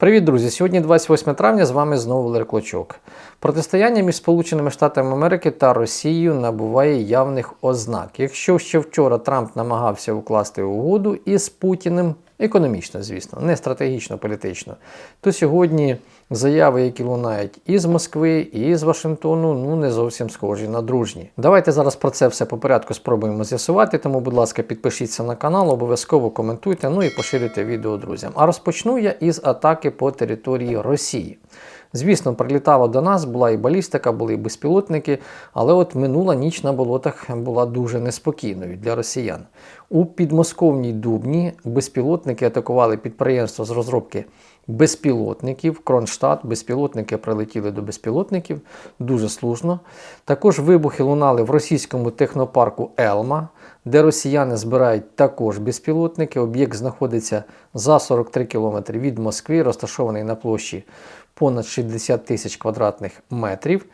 Привіт, друзі! Сьогодні 28 травня. З вами знову Валер Клочок. Протистояння між Сполученими Штатами Америки та Росією набуває явних ознак. Якщо ще вчора Трамп намагався укласти угоду із Путіним, економічно, звісно, не стратегічно, політично, то сьогодні заяви, які лунають із Москви, і з Вашингтону, ну не зовсім схожі на дружні. Давайте зараз про це все по порядку спробуємо з'ясувати. Тому, будь ласка, підпишіться на канал, обов'язково коментуйте, ну і поширюйте відео друзям. А розпочну я із атаки по території Росії. Звісно, прилітало до нас, була і балістика, були і безпілотники, але от минула ніч на болотах була дуже неспокійною для росіян. У підмосковній Дубні безпілотники атакували підприємство з розробки безпілотників. Кронштадт, безпілотники прилетіли до безпілотників, дуже слушно. Також вибухи лунали в російському технопарку Елма, де росіяни збирають також безпілотники. Об'єкт знаходиться за 43 км від Москви, розташований на площі понад 60 тисяч квадратних метрів.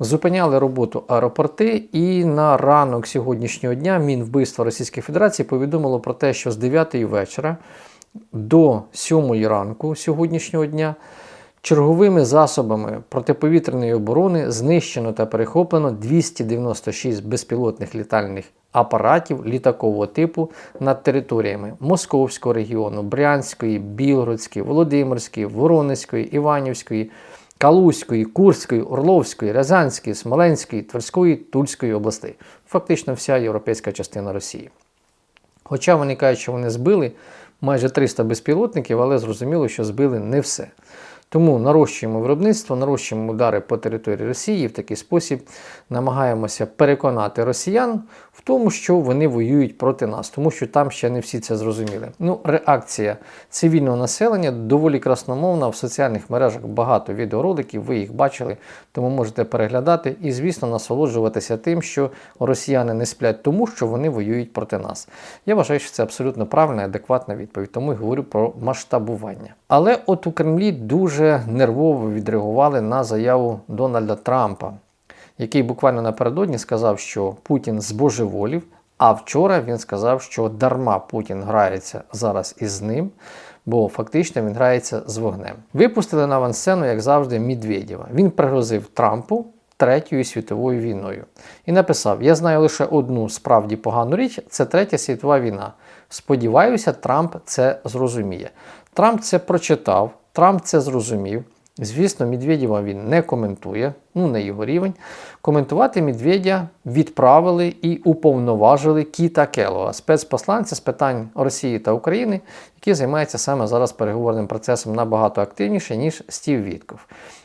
Зупиняли роботу аеропорти, і на ранок сьогоднішнього дня Мінвбивства Російської Федерації повідомило про те, що з 9 вечора до 7 ранку сьогоднішнього дня черговими засобами протиповітряної оборони знищено та перехоплено 296 безпілотних літальних апаратів літакового типу над територіями Московського регіону, Брянської, Білгородської, Володимирської, Воронезької, Іванівської. Калузької, Курської, Орловської, Рязанської, Смоленської, Тверської, Тульської областей. Фактично вся європейська частина Росії. Хоча вони кажуть, що вони збили майже 300 безпілотників, але зрозуміло, що збили не все. Тому нарощуємо виробництво, нарощуємо удари по території Росії в такий спосіб намагаємося переконати росіян в тому, що вони воюють проти нас, тому що там ще не всі це зрозуміли. Ну, реакція цивільного населення доволі красномовна. В соціальних мережах багато відеороликів, ви їх бачили, тому можете переглядати і, звісно, насолоджуватися тим, що росіяни не сплять тому, що вони воюють проти нас. Я вважаю, що це абсолютно правильна адекватна відповідь, тому і говорю про масштабування. Але от у Кремлі дуже нервово відреагували на заяву Дональда Трампа, який буквально напередодні сказав, що Путін збожеволів. А вчора він сказав, що дарма Путін грається зараз із ним, бо фактично він грається з вогнем. Випустили на авансцену, як завжди, Медведєва. Він пригрозив Трампу Третьою світовою війною і написав: Я знаю лише одну справді погану річ це третя світова війна. Сподіваюся, Трамп це зрозуміє. Трамп це прочитав, Трамп це зрозумів. Звісно, Медведєва він не коментує, ну не його рівень. Коментувати Медведя відправили і уповноважили Кіта Келога, спецпосланця з питань Росії та України, який займається саме зараз переговорним процесом набагато активніше, ніж Стів Вітков.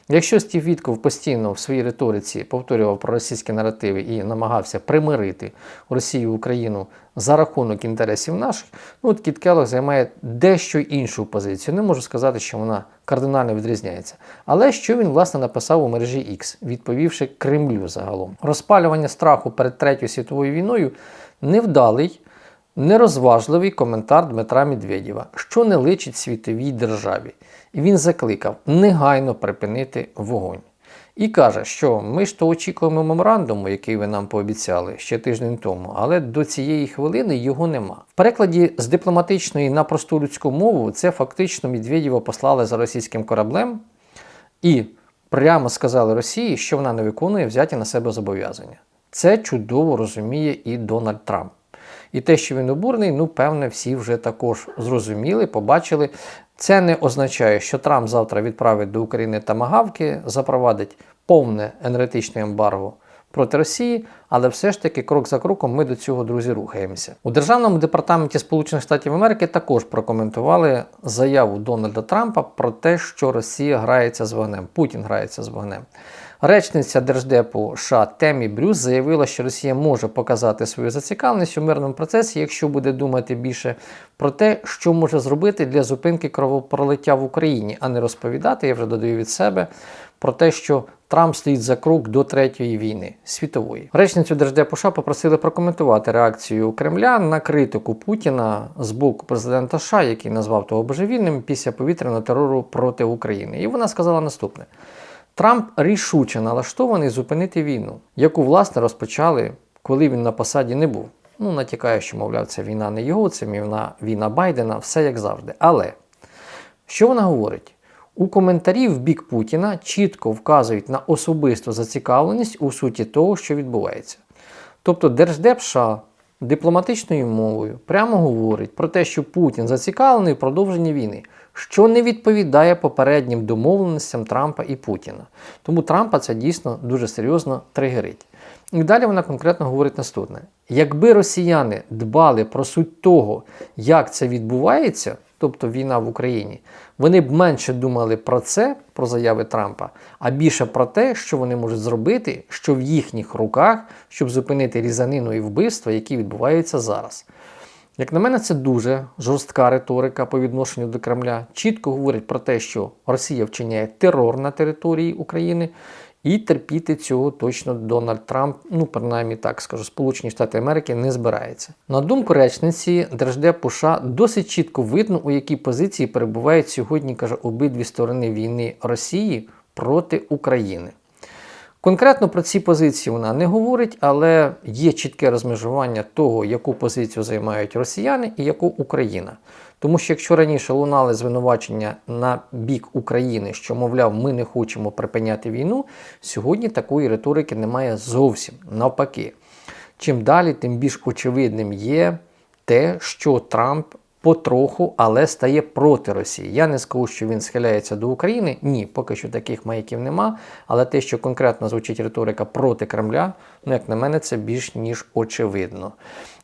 Якщо Стів Вітков постійно в своїй риториці повторював про російські наративи і намагався примирити Росію Україну за рахунок інтересів наших, ну от Кіт Келлог займає дещо іншу позицію. Не можу сказати, що вона кардинально відрізняється. Але що він власне написав у мережі X, відповівши Кремлю загалом, розпалювання страху перед Третьою світовою війною невдалий. Нерозважливий коментар Дмитра Медведєва, що не личить світовій державі. І він закликав негайно припинити вогонь. І каже, що ми ж то очікуємо меморандуму, який ви нам пообіцяли ще тиждень тому, але до цієї хвилини його нема. В перекладі з дипломатичної на просту людську мову це фактично Медведєва послали за російським кораблем і прямо сказали Росії, що вона не виконує взяті на себе зобов'язання. Це чудово розуміє і Дональд Трамп. І те, що він обурений, ну, певне, всі вже також зрозуміли, побачили. Це не означає, що Трамп завтра відправить до України тамагавки, запровадить повне енергетичне ембарго проти Росії, але все ж таки крок за кроком ми до цього, друзі, рухаємося. У Державному департаменті Сполучених Штатів Америки також прокоментували заяву Дональда Трампа про те, що Росія грається з вогнем, Путін грається з вогнем. Речниця Держдепу США Темі Брюс заявила, що Росія може показати свою зацікавленість у мирному процесі, якщо буде думати більше про те, що може зробити для зупинки кровопролиття в Україні, а не розповідати, я вже додаю від себе, про те, що Трамп стоїть за крок до третьої війни світової. Речницю Держдепу США попросили прокоментувати реакцію Кремля на критику Путіна з боку президента США, який назвав того божевільним після повітряного терору проти України. І вона сказала наступне. Трамп рішуче налаштований зупинити війну, яку власне розпочали, коли він на посаді не був. Ну, натякає, що, мовляв, це війна не його, це війна, війна Байдена, все як завжди. Але що вона говорить? У коментарі в бік Путіна чітко вказують на особисту зацікавленість у суті того, що відбувається. Тобто Держдеп США дипломатичною мовою прямо говорить про те, що Путін зацікавлений в продовженні війни, що не відповідає попереднім домовленостям Трампа і Путіна. Тому Трампа це дійсно дуже серйозно тригерить. І далі вона конкретно говорить наступне: якби росіяни дбали про суть того, як це відбувається, тобто війна в Україні, вони б менше думали про це, про заяви Трампа, а більше про те, що вони можуть зробити, що в їхніх руках, щоб зупинити різанину і вбивства, які відбуваються зараз. Як на мене, це дуже жорстка риторика по відношенню до Кремля. Чітко говорить про те, що Росія вчиняє терор на території України, і терпіти цього точно Дональд Трамп, ну принаймні так скажу, Сполучені Штати Америки не збирається. На думку речниці, Держдепу США досить чітко видно, у якій позиції перебувають сьогодні, каже, обидві сторони війни Росії проти України. Конкретно про ці позиції вона не говорить, але є чітке розмежування того, яку позицію займають росіяни і яку Україна. Тому що якщо раніше лунали звинувачення на бік України, що, мовляв, ми не хочемо припиняти війну, сьогодні такої риторики немає зовсім навпаки. Чим далі, тим більш очевидним є те, що Трамп потроху, але стає проти Росії. Я не скажу, що він схиляється до України. Ні, поки що таких маяків нема. Але те, що конкретно звучить риторика проти Кремля, ну як на мене, це більш ніж очевидно.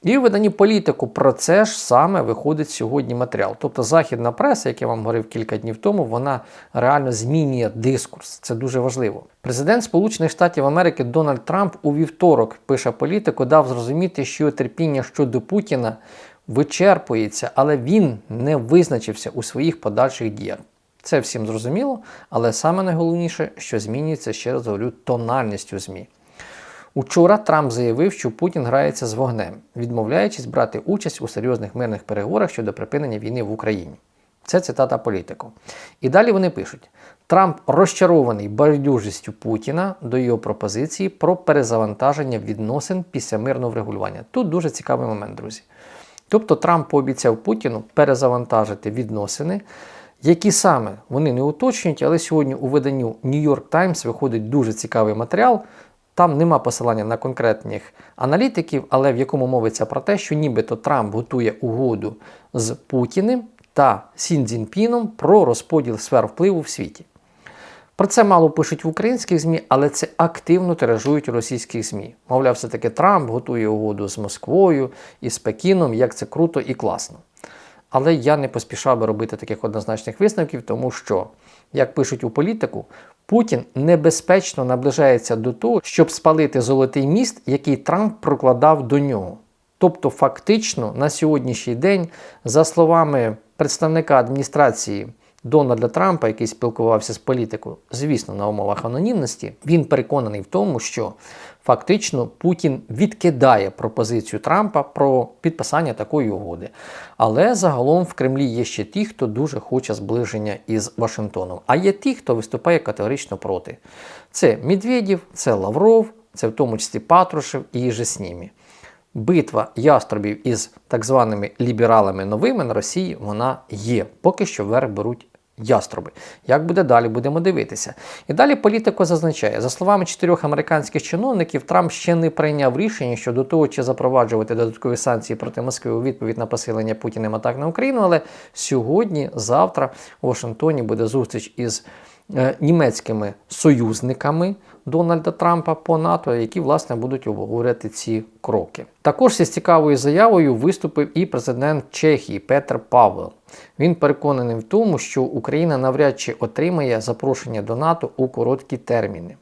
І в виданні політику про це ж саме виходить сьогодні матеріал. Тобто західна преса, як я вам говорив кілька днів тому, вона реально змінює дискурс. Це дуже важливо. Президент Сполучених Штатів Америки Дональд Трамп у вівторок пише політику, дав зрозуміти, що терпіння щодо Путіна вичерпується, але він не визначився у своїх подальших діях. Це всім зрозуміло, але саме найголовніше, що змінюється ще раз говорю, тональність у ЗМІ. Учора Трамп заявив, що Путін грається з вогнем, відмовляючись брати участь у серйозних мирних переговорах щодо припинення війни в Україні. Це цитата політику. І далі вони пишуть: Трамп розчарований байдужістю Путіна до його пропозиції про перезавантаження відносин після мирного врегулювання. Тут дуже цікавий момент, друзі. Тобто Трамп пообіцяв Путіну перезавантажити відносини, які саме вони не уточнюють, але сьогодні у виданню New York Times виходить дуже цікавий матеріал. Там нема посилання на конкретних аналітиків, але в якому мовиться про те, що нібито Трамп готує угоду з Путіним та Сін Цзіньпіном про розподіл сфер впливу в світі. Про це мало пишуть в українських ЗМІ, але це активно тиражують у російських ЗМІ. Мовляв, все-таки Трамп готує угоду з Москвою і з Пекіном, як це круто і класно. Але я не поспішав би робити таких однозначних висновків, тому що, як пишуть у політику, Путін небезпечно наближається до того, щоб спалити золотий міст, який Трамп прокладав до нього. Тобто, фактично, на сьогоднішній день, за словами представника адміністрації Дональда Трампа, який спілкувався з політикою, звісно, на умовах анонімності, він переконаний в тому, що фактично Путін відкидає пропозицію Трампа про підписання такої угоди. Але загалом в Кремлі є ще ті, хто дуже хоче зближення із Вашингтоном. А є ті, хто виступає категорично проти. Це Медведєв, це Лавров, це в тому числі Патрушев і Жеснімі. Битва яструбів із так званими лібералами новими на Росії вона є. Поки що вверх беруть яструби. Як буде далі, будемо дивитися. І далі політико зазначає, за словами чотирьох американських чиновників, Трамп ще не прийняв рішення щодо того, чи запроваджувати додаткові санкції проти Москви у відповідь на посилення Путіним атак на Україну. Але сьогодні, завтра у Вашингтоні буде зустріч із е, німецькими союзниками. Дональда Трампа по НАТО, які власне будуть обговорювати ці кроки. Також зі цікавою заявою виступив і президент Чехії Петр Павел. Він переконаний в тому, що Україна навряд чи отримає запрошення до НАТО у короткі терміни.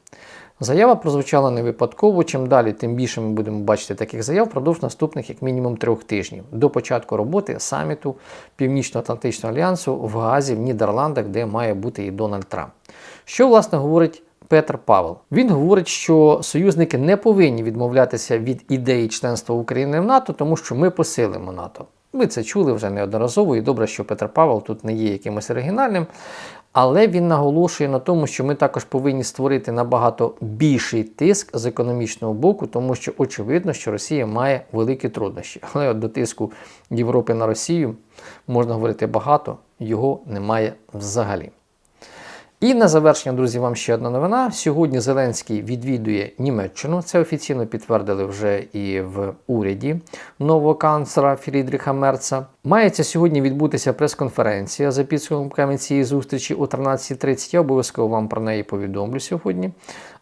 Заява прозвучала не випадково. Чим далі, тим більше ми будемо бачити таких заяв впродовж наступних, як мінімум, трьох тижнів до початку роботи саміту Північно-Атлантичного альянсу в Газі в Нідерландах, де має бути і Дональд Трамп. Що власне говорить Петр Павел. Він говорить, що союзники не повинні відмовлятися від ідеї членства України в НАТО, тому що ми посилимо НАТО. Ми це чули вже неодноразово, і добре, що Петр Павел тут не є якимось оригінальним. Але він наголошує на тому, що ми також повинні створити набагато більший тиск з економічного боку, тому що очевидно, що Росія має великі труднощі. Але от до тиску Європи на Росію можна говорити багато, його немає взагалі. І на завершення, друзі, вам ще одна новина. Сьогодні Зеленський відвідує Німеччину. Це офіційно підтвердили вже і в уряді нового канцлера Фрідріха Мерца. Мається сьогодні відбутися прес-конференція за підсумками цієї зустрічі о 13.30. Я обов'язково вам про неї повідомлю сьогодні.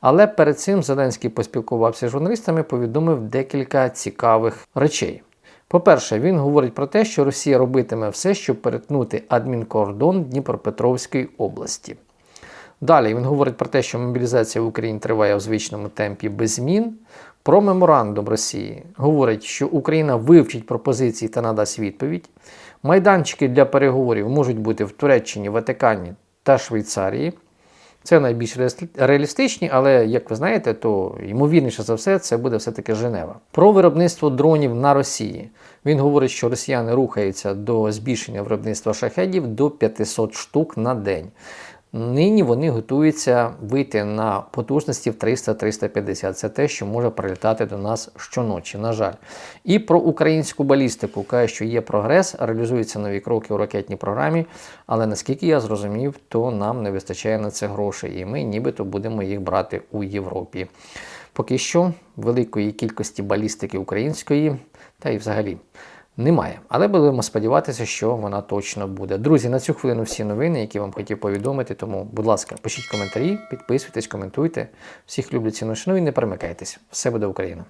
Але перед цим Зеленський поспілкувався з журналістами, повідомив декілька цікавих речей. По-перше, він говорить про те, що Росія робитиме все, щоб перетнути адмінкордон Дніпропетровської області. Далі він говорить про те, що мобілізація в Україні триває в звичному темпі без змін. Про меморандум Росії говорить, що Україна вивчить пропозиції та надасть відповідь. Майданчики для переговорів можуть бути в Туреччині, Ватикані та Швейцарії. Це найбільш реалістичні, але як ви знаєте, то ймовірніше за все це буде все-таки Женева. Про виробництво дронів на Росії. Він говорить, що росіяни рухаються до збільшення виробництва шахедів до 500 штук на день. Нині вони готуються вийти на потужності в 300-350. Це те, що може прилітати до нас щоночі, на жаль. І про українську балістику каже, що є прогрес, реалізуються нові кроки у ракетній програмі. Але наскільки я зрозумів, то нам не вистачає на це грошей, і ми нібито будемо їх брати у Європі. Поки що великої кількості балістики української, та й взагалі немає. Але будемо сподіватися, що вона точно буде. Друзі, на цю хвилину всі новини, які вам хотів повідомити. Тому, будь ласка, пишіть коментарі, підписуйтесь, коментуйте. Всіх люблю ціну і не перемикайтесь. Все буде Україна!